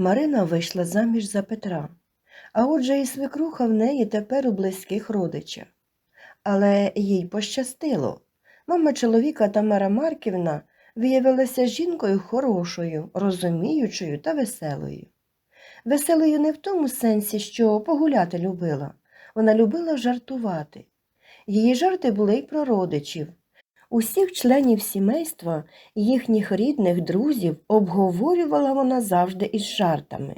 Марина вийшла заміж за Петра, а отже і свекруха в неї тепер у близьких родичах. Але їй пощастило. Мама чоловіка Тамара Марківна виявилася жінкою хорошою, розуміючою та веселою. Веселою не в тому сенсі, що погуляти любила, вона любила жартувати. Її жарти були й про родичів. Усіх членів сімейства, їхніх рідних друзів обговорювала вона завжди із жартами.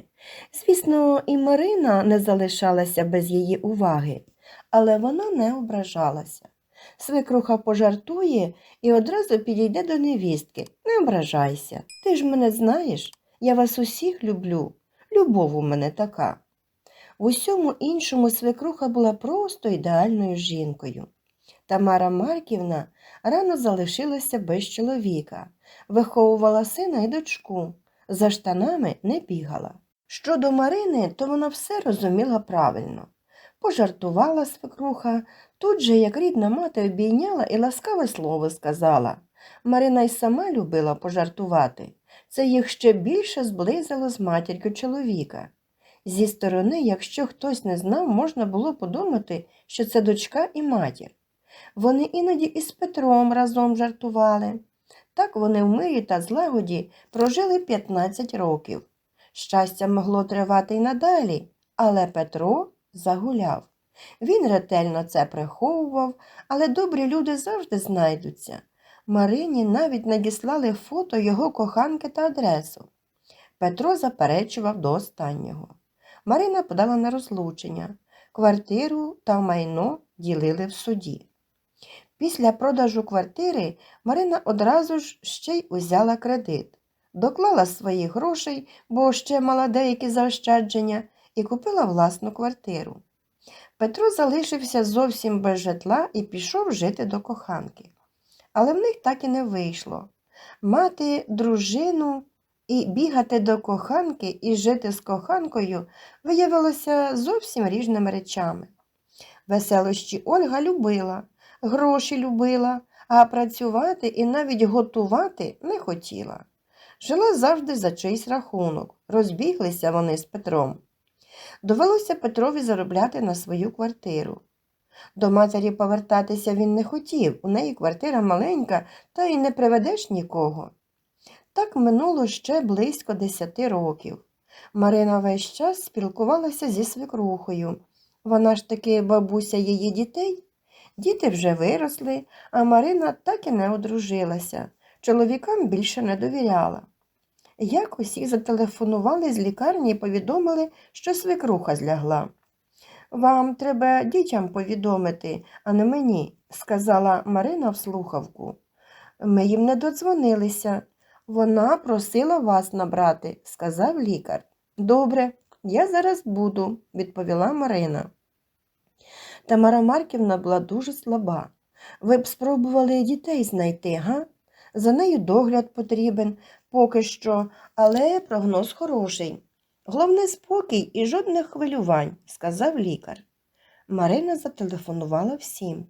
Звісно, і Марина не залишалася без її уваги, але вона не ображалася. Свекруха пожартує і одразу підійде до невістки. Не ображайся, ти ж мене знаєш, я вас усіх люблю. Любов у мене така. В усьому іншому свекруха була просто ідеальною жінкою. Тамара Марківна рано залишилася без чоловіка, виховувала сина і дочку, за штанами не бігала. Щодо Марини, то вона все розуміла правильно. Пожартувала свекруха, тут же, як рідна мати, обійняла і ласкаве слово сказала. Марина й сама любила пожартувати. Це їх ще більше зблизило з матір'ю чоловіка. Зі сторони, якщо хтось не знав, можна було подумати, що це дочка і матір. Вони іноді із Петром разом жартували. Так вони в мирі та злагоді прожили 15 років. Щастя могло тривати й надалі, але Петро загуляв. Він ретельно це приховував, але добрі люди завжди знайдуться. Марині навіть надіслали фото його коханки та адресу. Петро заперечував до останнього. Марина подала на розлучення. Квартиру та майно ділили в суді. Після продажу квартири Марина одразу ж ще й узяла кредит, доклала своїх грошей, бо ще мала деякі заощадження, і купила власну квартиру. Петро залишився зовсім без житла і пішов жити до коханки. Але в них так і не вийшло. Мати дружину і бігати до коханки і жити з коханкою виявилося зовсім різними речами. Веселощі Ольга любила, гроші любила, а працювати і навіть готувати не хотіла. Жила завжди за чийсь рахунок, розбіглися вони з Петром. Довелося Петрові заробляти на свою квартиру. До матері повертатися він не хотів, у неї квартира маленька, та й не приведеш нікого. Так минуло ще близько десяти років. Марина весь час спілкувалася зі свекрухою. Вона ж таки бабуся її дітей. Діти вже виросли, а Марина так і не одружилася. Чоловікам більше не довіряла. Якось їй зателефонували з лікарні і повідомили, що свекруха злягла. Вам треба дітям повідомити, а не мені, сказала Марина в слухавку. Ми їм не додзвонилися. Вона просила вас набрати, сказав лікар. Добре, я зараз буду, відповіла Марина. Тамара Марківна була дуже слаба. Ви б спробували дітей знайти, га? За нею догляд потрібен поки що, але прогноз хороший. Головне спокій і жодних хвилювань, сказав лікар. Марина зателефонувала всім,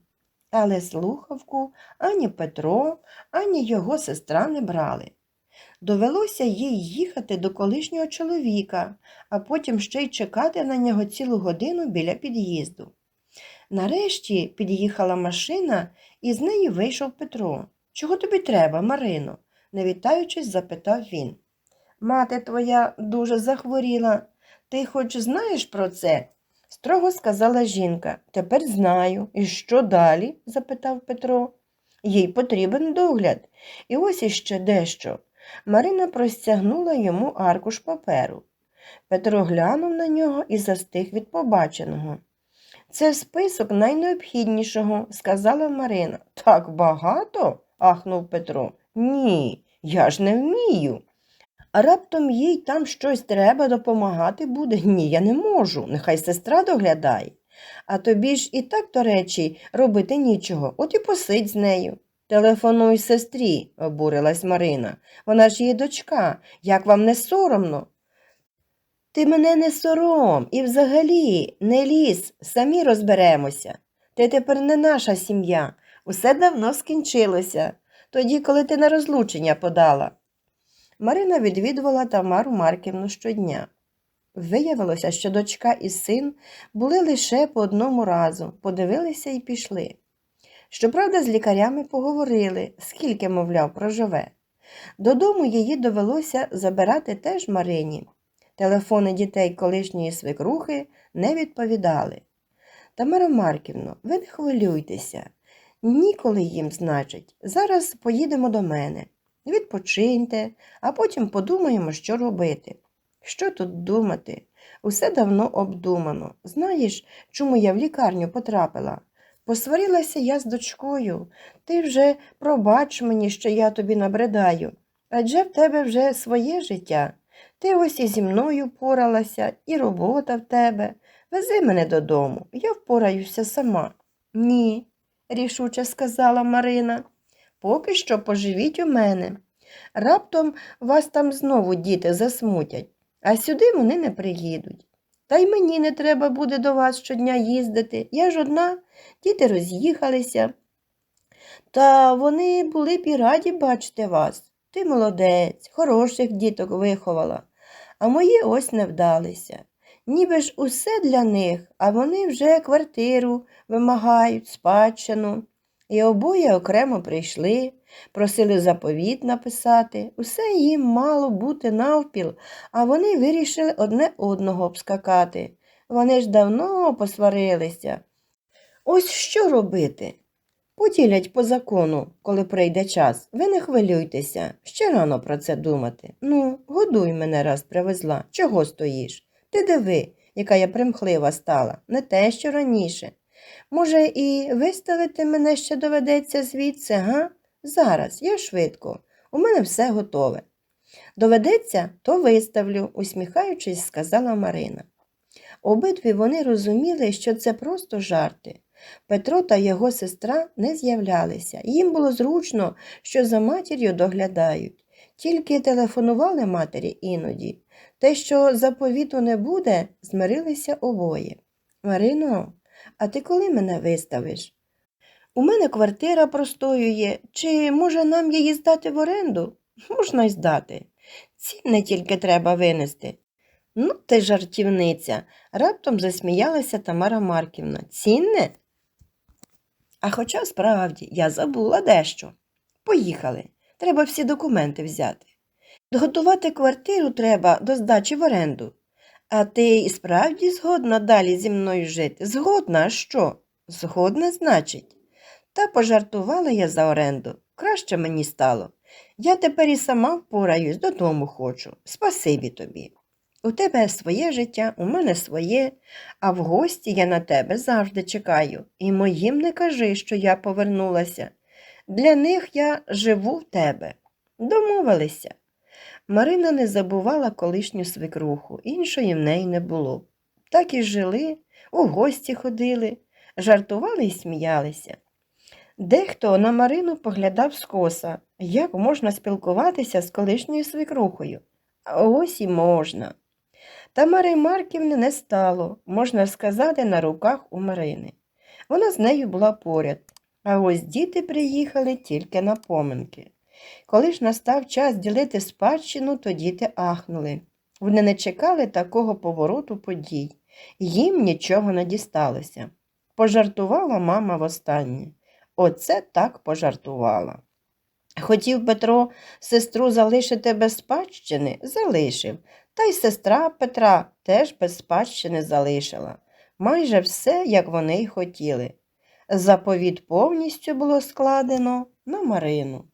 але слухавку ані Петро, ані його сестра не брали. Довелося їй їхати до колишнього чоловіка, а потім ще й чекати на нього цілу годину біля під'їзду. Нарешті під'їхала машина, і з неї вийшов Петро. Чого тобі треба, Марино? не вітаючись, запитав він. Мати твоя дуже захворіла. Ти хоч знаєш про це? строго сказала жінка. Тепер знаю. І що далі? запитав Петро. Їй потрібен догляд. І ось іще дещо. Марина простягнула йому аркуш паперу. Петро глянув на нього і застиг від побаченого. Це список найнеобхіднішого, сказала Марина. Так багато? ахнув Петро. Ні, я ж не вмію. А раптом їй там щось треба допомагати буде. Ні, я не можу. Нехай сестра доглядає. А тобі ж і так, до речі, робити нічого, от і посидь з нею. Телефонуй сестрі, обурилась Марина. Вона ж її дочка. Як вам не соромно? Ти мене не сором і взагалі не лізь, самі розберемося. Ти тепер не наша сім'я. Усе давно скінчилося, тоді, коли ти на розлучення подала. Марина відвідувала Тамару Марківну щодня. Виявилося, що дочка і син були лише по одному разу, подивилися і пішли. Щоправда, з лікарями поговорили, скільки, мовляв, проживе. Додому її довелося забирати теж Марині. Телефони дітей колишньої свекрухи не відповідали. Тамара Марківно, ви не хвилюйтеся. Ніколи їм, значить. Зараз поїдемо до мене. Відпочиньте, а потім подумаємо, що робити. Що тут думати? Усе давно обдумано. Знаєш, чому я в лікарню потрапила? Посварилася я з дочкою. Ти вже пробач мені, що я тобі набридаю. Адже в тебе вже своє життя. Ти ось і зі мною поралася, і робота в тебе. Вези мене додому, я впораюся сама. Ні, рішуче сказала Марина. Поки що поживіть у мене. Раптом вас там знову діти засмутять, а сюди вони не приїдуть. Та й мені не треба буде до вас щодня їздити. Я ж одна, діти роз'їхалися. Та вони були б і раді бачити вас. Ти молодець, хороших діток виховала, а мої ось не вдалися. Ніби ж усе для них, а вони вже квартиру вимагають, спадщину. І обоє окремо прийшли, просили заповіт написати. Усе їм мало бути навпіл, а вони вирішили одне одного обскакати. Вони ж давно посварилися. Ось що робити? Поділять по закону, коли прийде час. Ви не хвилюйтеся, ще рано про це думати. Ну, годуй мене раз привезла. Чого стоїш? Ти диви, яка я примхлива стала, не те, що раніше. Може, і виставити мене ще доведеться звідси, га? Зараз, я швидко. У мене все готове. Доведеться, то виставлю, усміхаючись, сказала Марина. Обидві вони розуміли, що це просто жарти. Петро та його сестра не з'являлися. Їм було зручно, що за матір'ю доглядають. Тільки телефонували матері іноді. Те, що заповіту не буде, змирилися обоє. Марино, а ти коли мене виставиш? У мене квартира простоює, чи може нам її здати в оренду? Можна й здати. Цінне тільки треба винести. Ну, ти жартівниця, раптом засміялася Тамара Марківна. Цінне? А хоча справді я забула дещо. Поїхали. Треба всі документи взяти. Готувати квартиру треба до здачі в оренду. А ти і справді згодна далі зі мною жити? Згодна, а що? Згодна, значить. Та пожартувала я за оренду. Краще мені стало. Я тепер і сама впораюсь, додому хочу. Спасибі тобі. У тебе своє життя, у мене своє, а в гості я на тебе завжди чекаю. І моїм не кажи, що я повернулася. Для них я живу в тебе. Домовилися. Марина не забувала колишню свекруху, іншої в неї не було. Так і жили, у гості ходили, жартували і сміялися. Дехто на Марину поглядав скоса, як можна спілкуватися з колишньою свекрухою. А ось і можна. Та Мари Марківни не стало, можна сказати, на руках у Марини. Вона з нею була поряд, а ось діти приїхали тільки на поминки. Коли ж настав час ділити спадщину, то діти ахнули. Вони не чекали такого повороту подій, їм нічого не дісталося. Пожартувала мама востаннє. Оце так пожартувала. Хотів Петро сестру залишити без спадщини, залишив, та й сестра Петра теж без спадщини залишила. Майже все, як вони й хотіли. Заповіт повністю було складено на Марину.